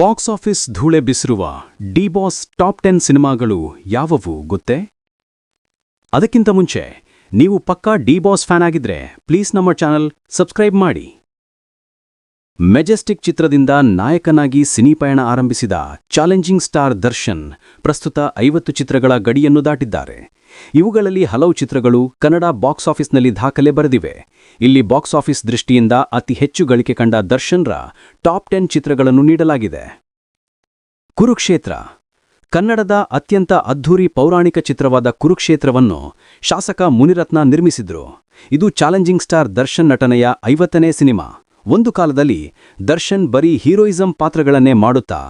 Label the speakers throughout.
Speaker 1: Box office ಧೂಳೆ ಬಿಸಿರುವ D boss top ten ಸಿನಿಮಾಗಳು ಯಾವುವು ಗೊತ್ತೇ? ಅದಕ್ಕಿಂತ ಮುಂಚೆ, ನೀವು ಪಕ್ಕಾ ಡಿ ಬಾಸ್ ಫ್ಯಾನ್ ಆಗಿದ್ರೆ, ಪ್ಲೀಸ್ ನಮ್ಮ ಚಾನಲ್ ಸಬ್ಸ್ಕ್ರೈಬ್ ಮಾಡಿ. ಮೆಜೆಸ್ಟಿಕ್ ಚಿತ್ರದಿಂದ ನಾಯಕನಾಗಿ ಸಿನಿ ಪಯಣ ಆರಂಭಿಸಿದ ಚಾಲೆಂಜಿಂಗ್ ಸ್ಟಾರ್ ದರ್ಶನ್ ಪ್ರಸ್ತುತ ಐವತ್ತು ಚಿತ್ರಗಳ ಗಡಿಯನ್ನು ದಾಟಿದ್ದಾರೆ. ಇವುಗಳಲ್ಲಿ ಹಲವು ಚಿತ್ರಗಳು ಕನ್ನಡ ಬಾಕ್ಸ್ ಆಫೀಸ್ನಲ್ಲಿ ದಾಖಲೆ ಬರೆದಿವೆ. ಇಲ್ಲಿ ಬಾಕ್ಸ್ ಆಫೀಸ್ ದೃಷ್ಟಿಯಿಂದ ಅತಿ ಹೆಚ್ಚು ಗಳಿಕೆ ಕಂಡ ದರ್ಶನ್ರ ಟಾಪ್ ಟೆನ್ ಚಿತ್ರಗಳನ್ನು ನೀಡಲಾಗಿದೆ. ಕುರುಕ್ಷೇತ್ರ. ಕನ್ನಡದ ಅತ್ಯಂತ ಅದ್ಧೂರಿ ಪೌರಾಣಿಕ ಚಿತ್ರವಾದ ಕುರುಕ್ಷೇತ್ರವನ್ನು ಶಾಸಕ ಮುನಿರತ್ನ ನಿರ್ಮಿಸಿದ್ರು. ಇದು ಚಾಲೆಂಜಿಂಗ್ ಸ್ಟಾರ್ ದರ್ಶನ್ ನಟನೆಯ ಐವತ್ತನೇ ಸಿನಿಮಾ. ಒಂದು ಕಾಲದಲ್ಲಿ ದರ್ಶನ್ ಬರೀ ಹೀರೋಯಿಸಂ ಪಾತ್ರಗಳನ್ನೇ ಮಾಡುತ್ತಾ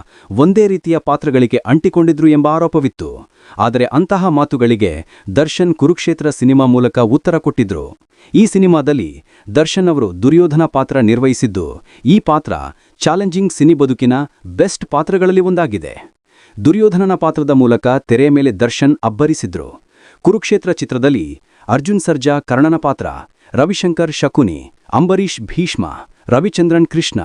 Speaker 1: ಒಂದೇ ರೀತಿಯ ಪಾತ್ರಗಳಿಗೆ ಅಂಟಿಕೊಂಡಿದ್ರು ಎಂಬ ಆರೋಪವಿತ್ತು. ಆದರೆ ಅಂತಹ ಮಾತುಗಳಿಗೆ ದರ್ಶನ್ ಕುರುಕ್ಷೇತ್ರ ಸಿನಿಮಾ ಮೂಲಕ ಉತ್ತರ ಕೊಟ್ಟಿದ್ರು. ಈ ಸಿನಿಮಾದಲ್ಲಿ ದರ್ಶನ್ ಅವರು ದುರ್ಯೋಧನ ಪಾತ್ರ ನಿರ್ವಹಿಸಿದ್ದು, ಈ ಪಾತ್ರ ಚಾಲೆಂಜಿಂಗ್ ಸಿನಿ ಬದುಕಿನ ಬೆಸ್ಟ್ ಪಾತ್ರಗಳಲ್ಲಿ ಒಂದಾಗಿದೆ. ದುರ್ಯೋಧನನ ಪಾತ್ರದ ಮೂಲಕ ತೆರೆ ಮೇಲೆ ದರ್ಶನ್ ಅಬ್ಬರಿಸಿದ್ರು. ಕುರುಕ್ಷೇತ್ರ ಚಿತ್ರದಲ್ಲಿ ಅರ್ಜುನ್ ಸರ್ಜಾ ಕರ್ಣನ ಪಾತ್ರ ರವಿಶಂಕರ್ ಶಕುನಿ ಅಂಬರೀಶ್ ಭೀಷ್ಮ ರವಿಚಂದ್ರನ್ ಕೃಷ್ಣ,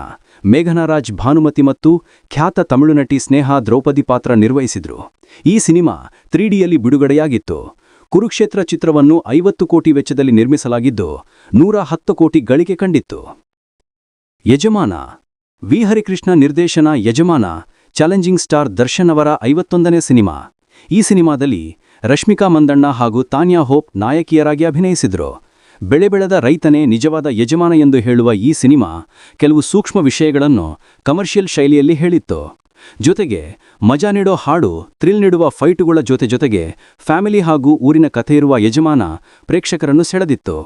Speaker 1: ಮೇಘನಾರಾಜ್ ಭಾನುಮತಿ ಮತ್ತು ಖ್ಯಾತ ತಮಿಳು ನಟಿ ಸ್ನೇಹ ದ್ರೌಪದಿ ಪಾತ್ರ ನಿರ್ವಹಿಸಿದ್ರು. ಈ ಸಿನಿಮಾ ತ್ರೀಡಿಯಲ್ಲಿ ಬಿಡುಗಡೆಯಾಗಿತ್ತು. ಕುರುಕ್ಷೇತ್ರ ಚಿತ್ರವನ್ನು ಐವತ್ತು ಕೋಟಿ ವೆಚ್ಚದಲ್ಲಿ ನಿರ್ಮಿಸಲಾಗಿದ್ದು, ನೂರ ಹತ್ತು ಕೋಟಿ ಗಳಿಕೆ ಕಂಡಿತ್ತು. ಯಜಮಾನ, ವಿ. ಹರಿಕೃಷ್ಣ ನಿರ್ದೇಶನ ಯಜಮಾನ, ಚಾಲೆಂಜಿಂಗ್ ಸ್ಟಾರ್ ದರ್ಶನ್ ಅವರ ಐವತ್ತೊಂದನೇ ಸಿನಿಮಾ. ಈ ಸಿನಿಮಾದಲ್ಲಿ ರಶ್ಮಿಕಾ ಮಂದಣ್ಣ ಹಾಗೂ ತಾನ್ಯಾ ಹೋಪ್ ನಾಯಕಿಯರಾಗಿ ಅಭಿನಯಿಸಿದ್ರು. ಬೆಳೆ ಬೆಳೆದ ರೈತನೇ ನಿಜವಾದ ಯಜಮಾನ ಎಂದು ಹೇಳುವ ಈ ಸಿನಿಮಾ ಕೆಲವು ಸೂಕ್ಷ್ಮ ವಿಷಯಗಳನ್ನು ಕಮರ್ಷಿಯಲ್ ಶೈಲಿಯಲ್ಲಿ ಹೇಳಿತ್ತು. ಜೊತೆಗೆ ಮಜಾ ನೀಡೋ ಹಾಡು, ಥ್ರಿಲ್ ನೀಡುವ ಫೈಟುಗಳ ಜೊತೆ ಜೊತೆಗೆ ಫ್ಯಾಮಿಲಿ ಹಾಗೂ ಊರಿನ ಕಥೆಯಿರುವ ಯಜಮಾನ ಪ್ರೇಕ್ಷಕರನ್ನು ಸೆಳೆದಿತ್ತು.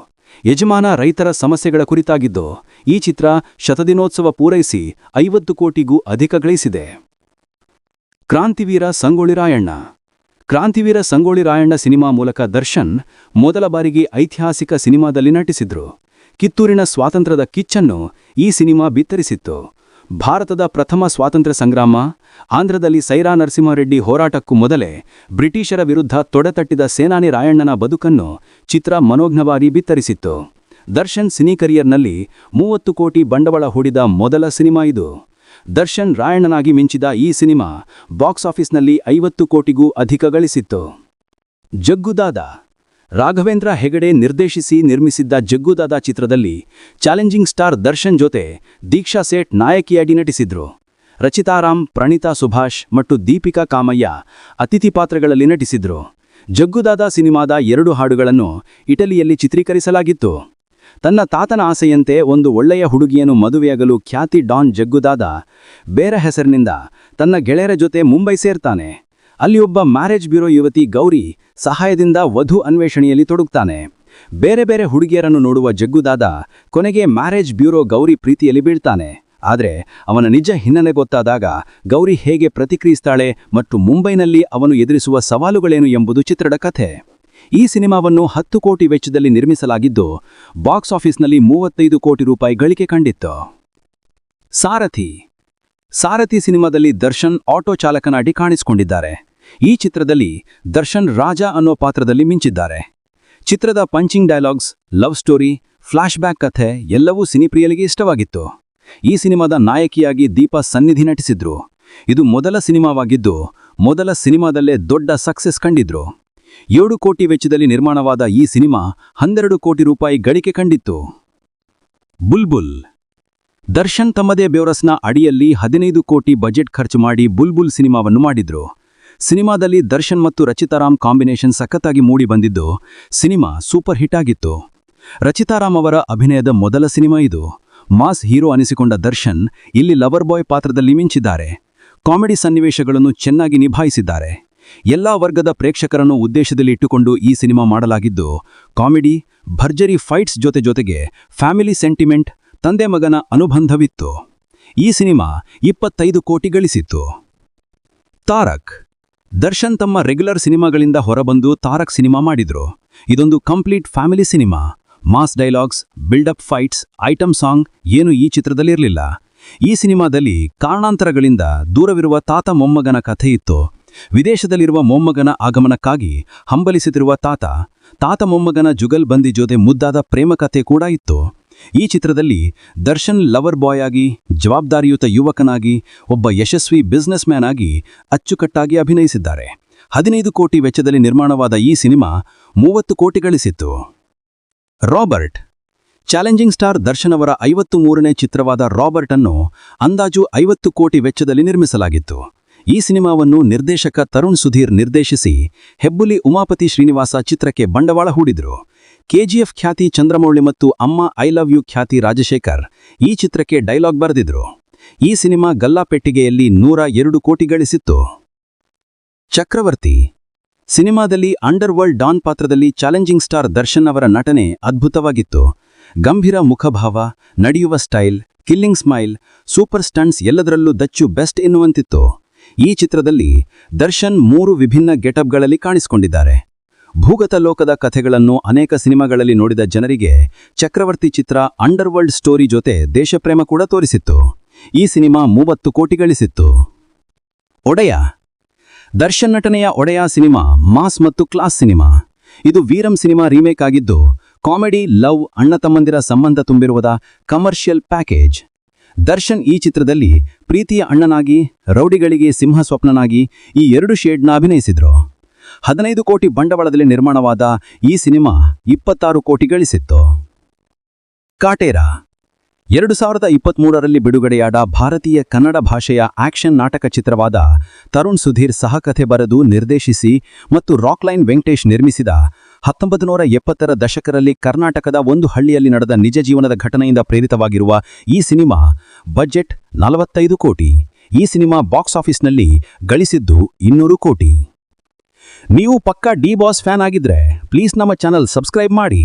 Speaker 1: ಯಜಮಾನ ರೈತರ ಸಮಸ್ಯೆಗಳ ಕುರಿತಾಗಿದ್ದು, ಈ ಚಿತ್ರ ಶತದಿನೋತ್ಸವ ಪೂರೈಸಿ ಐವತ್ತು ಕೋಟಿಗೂ ಅಧಿಕ ಗಳಿಸಿದೆ. ಕ್ರಾಂತಿವೀರ ಸಂಗೊಳ್ಳಿ ರಾಯಣ್ಣ ಕ್ರಾಂತಿವೀರ ಸಂಗೋಳಿ ರಾಯಣ್ಣ ಸಿನಿಮಾ ಮೂಲಕ ದರ್ಶನ್ ಮೊದಲ ಬಾರಿಗೆ ಐತಿಹಾಸಿಕ ಸಿನಿಮಾದಲ್ಲಿ ನಟಿಸಿದ್ರು. ಕಿತ್ತೂರಿನ ಸ್ವಾತಂತ್ರ್ಯದ ಕಿಚ್ಚನ್ನು ಈ ಸಿನಿಮಾ ಬಿತ್ತರಿಸಿತ್ತು. ಭಾರತದ ಪ್ರಥಮ ಸ್ವಾತಂತ್ರ್ಯ ಸಂಗ್ರಾಮ, ಆಂಧ್ರದಲ್ಲಿ ಸೈರಾ ನರಸಿಂಹರೆಡ್ಡಿ ಹೋರಾಟಕ್ಕೂ ಮೊದಲೇ ಬ್ರಿಟಿಷರ ವಿರುದ್ಧ ತೊಡೆತಟ್ಟಿದ ಸೇನಾನಿ ರಾಯಣ್ಣನ ಬದುಕನ್ನು ಚಿತ್ರ ಮನೋಜ್ಞವಾಗಿ ಬಿತ್ತರಿಸಿತ್ತು. ದರ್ಶನ್ ಸಿನಿ ಕರಿಯರ್ನಲ್ಲಿ ಮೂವತ್ತು ಕೋಟಿ ಬಂಡವಾಳ ಹೂಡಿದ ಮೊದಲ ಸಿನಿಮಾ ಇದು. ದರ್ಶನ್ ರಾಯಣ್ಣನಾಗಿ ಮಿಂಚಿದ ಈ ಸಿನಿಮಾ ಬಾಕ್ಸ್ ಆಫೀಸ್ನಲ್ಲಿ ಐವತ್ತು ಕೋಟಿಗೂ ಅಧಿಕ ಗಳಿಸಿತ್ತು. ಜಗ್ಗುದಾದ, ರಾಘವೇಂದ್ರ ಹೆಗಡೆ ನಿರ್ದೇಶಿಸಿ ನಿರ್ಮಿಸಿದ್ದ ಜಗ್ಗುದಾದ ಚಿತ್ರದಲ್ಲಿ ಚಾಲೆಂಜಿಂಗ್ ಸ್ಟಾರ್ ದರ್ಶನ್ ಜೊತೆ ದೀಕ್ಷಾ ಸೇಠ್ ನಾಯಕಿಯಾಗಿ ನಟಿಸಿದ್ರು. ರಚಿತಾರಾಮ್, ಪ್ರಣೀತಾ ಸುಭಾಷ್ ಮತ್ತು ದೀಪಿಕಾ ಕಾಮಯ್ಯ ಅತಿಥಿ ಪಾತ್ರಗಳಲ್ಲಿ ನಟಿಸಿದ್ರು. ಜಗ್ಗುದಾದ ಸಿನಿಮಾದ ಎರಡು ಹಾಡುಗಳನ್ನು ಇಟಲಿಯಲ್ಲಿ ಚಿತ್ರೀಕರಿಸಲಾಗಿತ್ತು. ತನ್ನ ತಾತನ ಆಸೆಯಂತೆ ಒಂದು ಒಳ್ಳೆಯ ಹುಡುಗಿಯನ್ನು ಮದುವೆಯಾಗಲು ಖ್ಯಾತಿ ಡಾನ್ ಜಗ್ಗುದಾದ ಬೇರೆ ಹೆಸರಿನಿಂದ ತನ್ನ ಗೆಳೆಯರ ಜೊತೆ ಮುಂಬೈ ಸೇರ್ತಾನೆ. ಅಲ್ಲಿ ಒಬ್ಬ ಮ್ಯಾರೇಜ್ ಬ್ಯೂರೋ ಯುವತಿ ಗೌರಿ ಸಹಾಯದಿಂದ ವಧು ಅನ್ವೇಷಣೆಯಲ್ಲಿ ತೊಡಗುತ್ತಾನೆ ಬೇರೆ ಬೇರೆ ಹುಡುಗಿಯರನ್ನು ನೋಡುವ ಜಗ್ಗುದಾದ ಕೊನೆಗೆ ಮ್ಯಾರೇಜ್ ಬ್ಯೂರೋ ಗೌರಿ ಪ್ರೀತಿಯಲ್ಲಿ ಬೀಳ್ತಾನೆ. ಆದರೆ ಅವನ ನಿಜ ಹಿನ್ನೆಲೆ ಗೊತ್ತಾದಾಗ ಗೌರಿ ಹೇಗೆ ಪ್ರತಿಕ್ರಿಯಿಸ್ತಾಳೆ ಮತ್ತು ಮುಂಬೈನಲ್ಲಿ ಅವನು ಎದುರಿಸುವ ಸವಾಲುಗಳೇನು ಎಂಬುದು ಚಿತ್ರದ ಕಥೆ. ಈ ಸಿನಿಮಾವನ್ನು ಹತ್ತು ಕೋಟಿ ವೆಚ್ಚದಲ್ಲಿ ನಿರ್ಮಿಸಲಾಗಿದ್ದು, ಬಾಕ್ಸ್ ಆಫೀಸ್ನಲ್ಲಿ ಮೂವತ್ತೈದು ಕೋಟಿ ರೂಪಾಯಿ ಗಳಿಕೆ ಕಂಡಿತ್ತು. ಸಾರಥಿ. ಸಾರಥಿ ಸಿನಿಮಾದಲ್ಲಿ ದರ್ಶನ್ ಆಟೋ ಚಾಲಕನಾಗಿ ಕಾಣಿಸಿಕೊಂಡಿದ್ದಾರೆ. ಈ ಚಿತ್ರದಲ್ಲಿ ದರ್ಶನ್ ರಾಜ ಅನ್ನೋ ಪಾತ್ರದಲ್ಲಿ ಮಿಂಚಿದ್ದಾರೆ. ಚಿತ್ರದ punching dialogues, love story flashback ಕಥೆ ಎಲ್ಲವೂ ಸಿನಿಪ್ರಿಯಲಿಗೆ ಇಷ್ಟವಾಗಿತ್ತು. ಈ ಸಿನಿಮಾದ ನಾಯಕಿಯಾಗಿ ದೀಪಾ ಸನ್ನಿಧಿ ನಟಿಸಿದ್ರು. ಇದು ಮೊದಲ ಸಿನಿಮಾವಾಗಿದ್ದು, ಮೊದಲ ಸಿನಿಮಾದಲ್ಲೇ ದೊಡ್ಡ ಸಕ್ಸೆಸ್ ಕಂಡಿದ್ರು. ಏಳು ಕೋಟಿ ವೆಚ್ಚದಲ್ಲಿ ನಿರ್ಮಾಣವಾದ ಈ ಸಿನಿಮಾ ಹನ್ನೆರಡು ಕೋಟಿ ರೂಪಾಯಿ ಗಳಿಕೆ ಕಂಡಿತ್ತು. ಬುಲ್ಬುಲ್. ದರ್ಶನ್ ತಮ್ಮದೇ ಬೆವರಸ್ನ ಅಡಿಯಲ್ಲಿ ಹದಿನೈದು ಕೋಟಿ ಬಜೆಟ್ ಖರ್ಚು ಮಾಡಿ ಬುಲ್ಬುಲ್ ಸಿನಿಮಾವನ್ನು ಮಾಡಿದ್ರು. ಸಿನಿಮಾದಲ್ಲಿ ದರ್ಶನ್ ಮತ್ತು ರಚಿತಾರಾಮ್ ಕಾಂಬಿನೇಷನ್ ಸಖತ್ತಾಗಿ ಮೂಡಿ ಬಂದಿದ್ದು, ಸಿನಿಮಾ ಸೂಪರ್ ಹಿಟ್ ಆಗಿತ್ತು. ರಚಿತಾರಾಮ್ ಅವರ ಅಭಿನಯದ ಮೊದಲ ಸಿನಿಮಾ ಇದು. ಮಾಸ್ ಹೀರೋ ಅನಿಸಿಕೊಂಡ ದರ್ಶನ್ ಇಲ್ಲಿ ಲವರ್ ಬಾಯ್ ಪಾತ್ರದಲ್ಲಿ ಮಿಂಚಿದ್ದಾರೆ. ಕಾಮಿಡಿ ಸನ್ನಿವೇಶಗಳನ್ನು ಚೆನ್ನಾಗಿ ನಿಭಾಯಿಸಿದ್ದಾರೆ. ಎಲ್ಲಾ ವರ್ಗದ ಪ್ರೇಕ್ಷಕರನ್ನು ಉದ್ದೇಶದಲ್ಲಿ ಇಟ್ಟುಕೊಂಡು ಈ ಸಿನಿಮಾ ಮಾಡಲಾಗಿದ್ದು, ಕಾಮಿಡಿ, ಭರ್ಜರಿ ಫೈಟ್ಸ್ ಜೊತೆ ಜೊತೆಗೆ ಫ್ಯಾಮಿಲಿ ಸೆಂಟಿಮೆಂಟ್, ತಂದೆ ಮಗನ ಅನುಬಂಧವಿತ್ತು. ಈ ಸಿನಿಮಾ ಇಪ್ಪತ್ತೈದು ಕೋಟಿ ಗಳಿಸಿತ್ತು. ತಾರಕ್, ದರ್ಶನ್ ತಮ್ಮ ರೆಗ್ಯುಲರ್ ಸಿನಿಮಾಗಳಿಂದ ಹೊರಬಂದು ತಾರಕ್ ಸಿನಿಮಾ ಮಾಡಿದ್ರು. ಇದೊಂದು complete family cinema. Mass dialogues, buildup fights item song ಏನು ಈ ಚಿತ್ರದಲ್ಲಿರಲಿಲ್ಲ. ಈ ಸಿನಿಮಾದಲ್ಲಿ ಕಾರಣಾಂತರಗಳಿಂದ ದೂರವಿರುವ ತಾತ ಮೊಮ್ಮಗನ ಕಥೆಯಿತ್ತು. ವಿದೇಶದಲ್ಲಿರುವ ಮೊಮ್ಮಗನ ಆಗಮನಕ್ಕಾಗಿ ಹಂಬಲಿಸುತ್ತಿರುವ ತಾತ ತಾತ ಮೊಮ್ಮಗನ ಜುಗಲ್ಬಂದಿ ಜೊತೆ ಮುದ್ದಾದ ಪ್ರೇಮ ಕಥೆ ಕೂಡ ಇತ್ತು. ಈ ಚಿತ್ರದಲ್ಲಿ ದರ್ಶನ್ ಲವರ್ ಬಾಯ್ ಆಗಿ, ಜವಾಬ್ದಾರಿಯುತ ಯುವಕನಾಗಿ, ಒಬ್ಬ ಯಶಸ್ವಿ ಬಿಸ್ನೆಸ್ ಮ್ಯಾನ್ ಆಗಿ ಅಚ್ಚುಕಟ್ಟಾಗಿ ಅಭಿನಯಿಸಿದ್ದಾರೆ. ಹದಿನೈದು ಕೋಟಿ ವೆಚ್ಚದಲ್ಲಿ ನಿರ್ಮಾಣವಾದ ಈ ಸಿನಿಮಾ ಮೂವತ್ತು ಕೋಟಿ ಗಳಿಸಿತ್ತು ರಾಬರ್ಟ್. ಚಾಲೆಂಜಿಂಗ್ ಸ್ಟಾರ್ ದರ್ಶನ್ ಅವರ ಐವತ್ತು ಮೂರನೇ ಚಿತ್ರವಾದ ರಾಬರ್ಟ್ ಅನ್ನು ಅಂದಾಜು ಐವತ್ತು ಕೋಟಿ ವೆಚ್ಚದಲ್ಲಿ ನಿರ್ಮಿಸಲಾಗಿತ್ತು. ಈ ಸಿನಿಮಾವನ್ನು ನಿರ್ದೇಶಕ ತರುಣ್ ಸುಧೀರ್ ನಿರ್ದೇಶಿಸಿ ಹೆಬ್ಬುಲಿ ಉಮಾಪತಿ ಶ್ರೀನಿವಾಸ ಚಿತ್ರಕ್ಕೆ ಬಂಡವಾಳ ಹೂಡಿದರು. ಕೆಜಿಎಫ್ ಖ್ಯಾತಿ ಚಂದ್ರಮೌಳಿ ಮತ್ತು ಅಮ್ಮ ಐ ಲವ್ ಯು ಖ್ಯಾತಿ ರಾಜಶೇಖರ್ ಈ ಚಿತ್ರಕ್ಕೆ ಡೈಲಾಗ್ ಬರೆದಿದ್ರು. ಈ ಸಿನಿಮಾ ಗಲ್ಲಾಪೆಟ್ಟಿಗೆಯಲ್ಲಿ ನೂರ ಎರಡು ಕೋಟಿ ಗಳಿಸಿತ್ತು. ಚಕ್ರವರ್ತಿ ಸಿನಿಮಾದಲ್ಲಿ ಅಂಡರ್ ವರ್ಲ್ಡ್ ಡಾನ್ ಪಾತ್ರದಲ್ಲಿ ಚಾಲೆಂಜಿಂಗ್ ಸ್ಟಾರ್ ದರ್ಶನ್ ಅವರ ನಟನೆ ಅದ್ಭುತವಾಗಿತ್ತು. ಗಂಭೀರ ಮುಖಭಾವ, ನಡೆಯುವ style, killing smile, super stunts ಎಲ್ಲದರಲ್ಲೂ ದಚ್ಚು ಬೆಸ್ಟ್ ಎನ್ನುವಂತಿತ್ತು. ಈ ಚಿತ್ರದಲ್ಲಿ ದರ್ಶನ್ ಮೂರು ವಿಭಿನ್ನ ಗೆಟಪ್ಗಳಲ್ಲಿ ಕಾಣಿಸಿಕೊಂಡಿದ್ದಾರೆ. ಭೂಗತ ಲೋಕದ ಕಥೆಗಳನ್ನು ಅನೇಕ ಸಿನಿಮಾಗಳಲ್ಲಿ ನೋಡಿದ ಜನರಿಗೆ ಚಕ್ರವರ್ತಿ ಚಿತ್ರ ಅಂಡರ್ವರ್ಲ್ಡ್ ಸ್ಟೋರಿ ಜೊತೆ ದೇಶಪ್ರೇಮ ಕೂಡ ತೋರಿಸಿತ್ತು. ಈ ಸಿನಿಮಾ ಮೂವತ್ತು ಕೋಟಿ ಗಳಿಸಿತ್ತು. ಒಡೆಯ. ದರ್ಶನ್ ನಟನೆಯ ಒಡೆಯ ಸಿನಿಮಾ ಮಾಸ್ ಮತ್ತು ಕ್ಲಾಸ್ ಸಿನಿಮಾ. ಇದು ವೀರಂ ಸಿನಿಮಾ ರೀಮೇಕ್ ಆಗಿದ್ದು ಕಾಮಿಡಿ, ಲವ್, ಅಣ್ಣ ತಮ್ಮಂದಿರ ಸಂಬಂಧ ತುಂಬಿರುವುದ ಕಮರ್ಷಿಯಲ್ ಪ್ಯಾಕೇಜ್. ದರ್ಶನ್ ಈ ಚಿತ್ರದಲ್ಲಿ ಪ್ರೀತಿಯ ಅಣ್ಣನಾಗಿ, ರೌಡಿಗಳಿಗೆ ಸಿಂಹ ಸ್ವಪ್ನನಾಗಿ ಈ ಎರಡು ಶೇಡ್ನ ಅಭಿನಯಿಸಿದ್ರು. ಹದಿನೈದು ಕೋಟಿ ಬಂಡವಾಳದಲ್ಲಿ ನಿರ್ಮಾಣವಾದ ಈ ಸಿನಿಮಾ ಇಪ್ಪತ್ತಾರು ಕೋಟಿ ಗಳಿಸಿತ್ತು ಕಾಟೇರ. ಎರಡು ಸಾವಿರದ ಇಪ್ಪತ್ತ್ಮೂರರಲ್ಲಿ ಬಿಡುಗಡೆಯಾದ ಭಾರತೀಯ ಕನ್ನಡ ಭಾಷೆಯ ಆಕ್ಷನ್ ನಾಟಕ ಚಿತ್ರವಾದ ತರುಣ್ ಸುಧೀರ್ ಸಹಕಥೆ ಬರೆದು ನಿರ್ದೇಶಿಸಿ ಮತ್ತು ರಾಕ್ಲೈನ್ ವೆಂಕಟೇಶ್ ನಿರ್ಮಿಸಿದ ಹತ್ತೊಂಬತ್ತು ನೂರ ಎಪ್ಪತ್ತರ ದಶಕರಲ್ಲಿ ಕರ್ನಾಟಕದ ಒಂದು ಹಳ್ಳಿಯಲ್ಲಿ ನಡೆದ ನಿಜ ಜೀವನದ ಘಟನೆಯಿಂದ ಪ್ರೇರಿತವಾಗಿರುವ ಈ ಸಿನಿಮಾ ಬಜೆಟ್ ನಲವತ್ತೈದು ಕೋಟಿ. ಈ ಸಿನಿಮಾ ಬಾಕ್ಸ್ ಆಫೀಸ್ನಲ್ಲಿ ಗಳಿಸಿದ್ದು ಇನ್ನೂರು ಕೋಟಿ. ನೀವು ಪಕ್ಕಾ ಡಿ ಬಾಸ್ ಫ್ಯಾನ್ ಆಗಿದ್ರೆ ಪ್ಲೀಸ್ ನಮ್ಮ ಚಾನಲ್ ಸಬ್ಸ್ಕ್ರೈಬ್ ಮಾಡಿ.